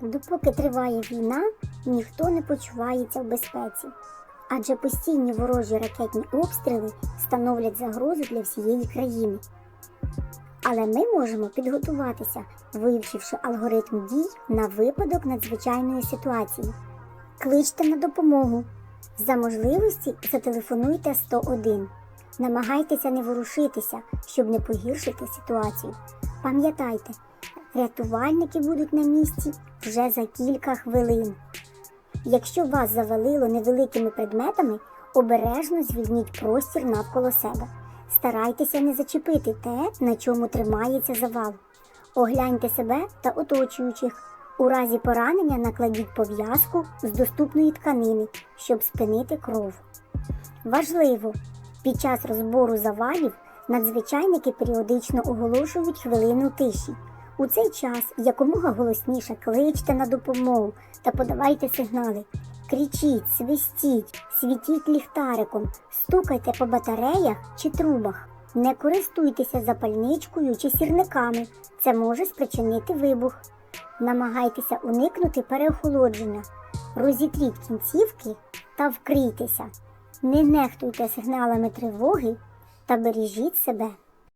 Допоки триває війна, ніхто не почувається в безпеці, адже постійні ворожі ракетні обстріли становлять загрозу для всієї країни. Але ми можемо підготуватися, вивчивши алгоритм дій на випадок надзвичайної ситуації. Кличте на допомогу. За можливості зателефонуйте 101. Намагайтеся не ворушитися, щоб не погіршити ситуацію. Пам'ятайте, рятувальники будуть на місці вже за кілька хвилин. Якщо вас завалило невеликими предметами, обережно звільніть простір навколо себе. Старайтеся не зачепити те, на чому тримається завал. Огляньте себе та оточуючих. У разі поранення накладіть пов'язку з доступної тканини, щоб спинити кров. Важливо, під час розбору завалів надзвичайники періодично оголошують хвилину тиші. У цей час якомога голосніше кличте на допомогу та подавайте сигнали. Кричіть, свистіть, світіть ліхтариком, стукайте по батареях чи трубах. Не користуйтеся запальничкою чи сірниками. Це може спричинити вибух. Намагайтеся уникнути переохолодження. Розітріть кінцівки та вкрийтеся. Не нехтуйте сигналами тривоги та бережіть себе.